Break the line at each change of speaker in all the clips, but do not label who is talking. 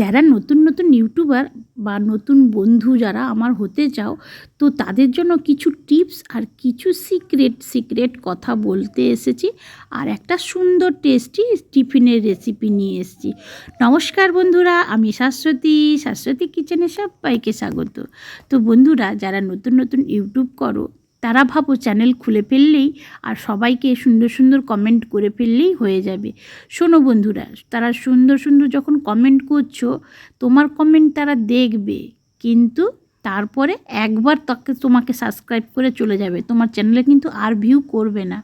যারা নতুন নতুন ইউটিউবার বা নতুন বন্ধু যারা আমার হতে চাও, তো তাদের জন্য কিছু টিপস আর কিছু সিক্রেট সিক্রেট কথা বলতে এসেছি। আর একটা সুন্দর টেস্টি টিফিনের রেসিপি নিয়ে এসেছি। নমস্কার বন্ধুরা, আমি শাশ্বতী শাশ্বতী কিচেনে সবাইকে স্বাগত। তো বন্ধুরা, যারা নতুন নতুন ইউটিউব করো তারা ভাবো চ্যানেল খুলে ফেললেই আর সবাইকে সুন্দর সুন্দর কমেন্ট করে ফেললেই হয়ে যাবে। শোনো বন্ধুরা, তারা সুন্দর সুন্দর যখন কমেন্ট করছ, তোমার কমেন্ট তারা দেখবে, কিন্তু তারপরে একবার তাকে তোমাকে সাবস্ক্রাইব করে চলে যাবে। তোমার চ্যানেলে কিন্তু আর ভিউ করবে না।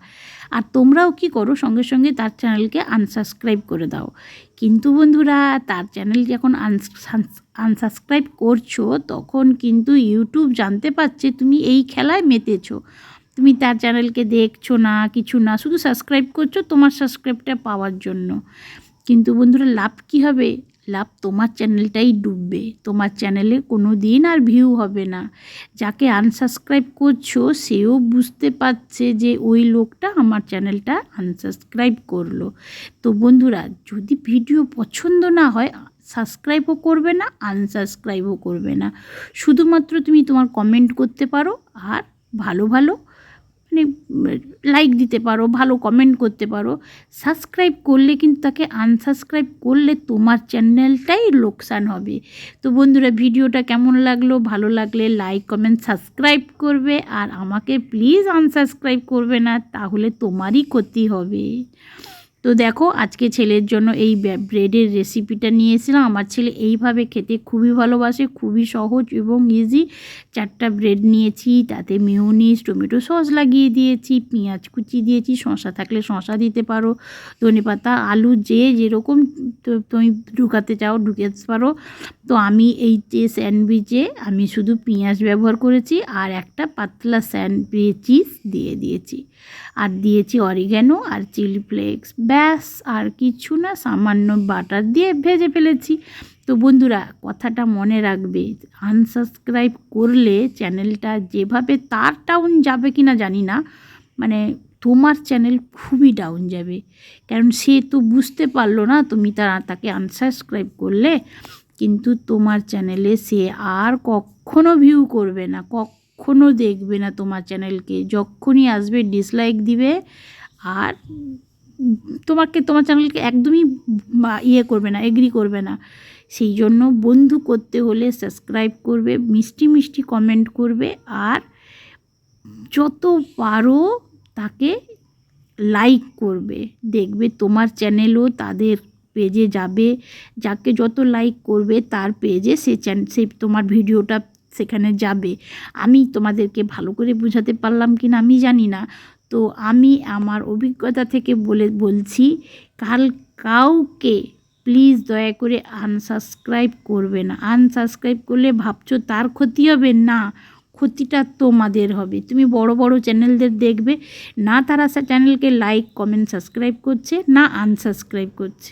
তোমরাও কি করো, সঙ্গে সঙ্গে তার চ্যানেলকে আনসাবস্ক্রাইব করে দাও। কিন্তু বন্ধুরা, তার চ্যানেল যখন আনসাবস্ক্রাইব করছ, তখন কিন্তু ইউটিউব জানতে পারছে তুমি এই খেলায় মেতেছো। তুমি তার চ্যানেলকে দেখছ না, কিছু না, শুধু সাবস্ক্রাইব করছ তোমার সাবস্ক্রাইবটা পাওয়ার জন্য। কিন্তু বন্ধুরা, লাভ কী হবে? লাভ তোমার চ্যানেলটাই ডুববে। তোমার চ্যানেলে কোনো দিন আর ভিউ হবে না। যাকে আনসাবস্ক্রাইব করছ, সেও বুঝতে পারছে যে ওই লোকটা আমার চ্যানেলটা আনসাবস্ক্রাইব করল। তো বন্ধুরা, যদি ভিডিও পছন্দ না হয় সাবস্ক্রাইবও করবে না আনসাবস্ক্রাইবও করবে না। শুধুমাত্র তুমি তোমার কমেন্ট করতে পারো, আর ভালো ভালো মানে লাইক দিতে পারো, ভালো কমেন্ট করতে পারো। সাবস্ক্রাইব করলে কিন্তু তাকে আনসাবস্ক্রাইব করলে তোমার চ্যানেলটাই লোকসান হবে। তো বন্ধুরা ভিডিওটা কেমন লাগল? ভালো লাগলে লাইক কমেন্ট সাবস্ক্রাইব করবে। আর আমাকে প্লিজ আনসাবস্ক্রাইব করবে না, তাহলে তোমারই ক্ষতি হবে। তো দেখো, আজকে ছেলের জন্য এই ব্রেডের রেসিপিটা নিয়েছিলাম। আমার ছেলে এইভাবে খেতে খুবই ভালোবাসে, খুবই সহজ এবং ইজি চারটা ব্রেড নিয়েছি, তাতে মিউনিস টমেটো সস লাগিয়ে দিয়েছি, পেঁয়াজ কুচি দিয়েছি শশা থাকলে শশা দিতে পারো, ধনে পাতা, আলু যে যেরকম তুমি ঢুকাতে চাও ঢুকাতে পারো। তো আমি এই যে স্যান্ডউইচে আমি শুধু পেঁয়াজ ব্যবহার করেছি আর একটা পাতলা স্যান্ডউইচ চিজ দিয়ে দিয়েছি। আর দিয়েছি অরিগ্যানো আর চিলি ফ্লেক্স ব্যাস, আর কিছু না, সামান্য বাটার দিয়ে ভেজে ফেলেছি। তো বন্ধুরা, কথাটা মনে রাখবে আনসাবস্ক্রাইব করলে চ্যানেলটা যেভাবে তার টাউন যাবে কি না জানি না মানে তোমার চ্যানেল খুবই ডাউন যাবে। কারণ সে তো বুঝতে পারল না, তুমি তা তাকে আনসাবস্ক্রাইব করলে, কিন্তু তোমার চ্যানেলে সে আর কখনো ভিউ করবে না, কখনো দেখবে না তোমার চ্যানেলকে। যখনই আসবে ডিসলাইক দিবে, আর তোমাকে, তোমার চ্যানেলকে একদমই ইয়ে করবে না এগ্রি করবে না। সেই জন্য বন্ধু করতে হলে সাবস্ক্রাইব করবে, মিষ্টি মিষ্টি কমেন্ট করবে আর যত পারো তাকে লাইক করবে। দেখবে তোমার চ্যানেলও তাদের পেজে যাবে, যাকে যত লাইক করবে তার পেজে সে চ্যান সে তোমার ভিডিওটা সেখানে যাবে। আমি তোমাদেরকে ভালো করে বোঝাতে পারলাম কি না আমি জানি না। তো আমি আমার অভিজ্ঞতা থেকে বলে, বলছি, কাল কাউকে প্লিজ দয়া করে আনসাবস্ক্রাইব করবে না। আনসাবস্ক্রাইব করলে ভাবছ তার ক্ষতি হবে? না, ক্ষতিটা তোমাদের হবে। তুমি বড় বড় চ্যানেলদের দেখবে। না তারা চ্যানেলকে লাইক কমেন্ট সাবস্ক্রাইব করছে, না আনসাবস্ক্রাইব করছে।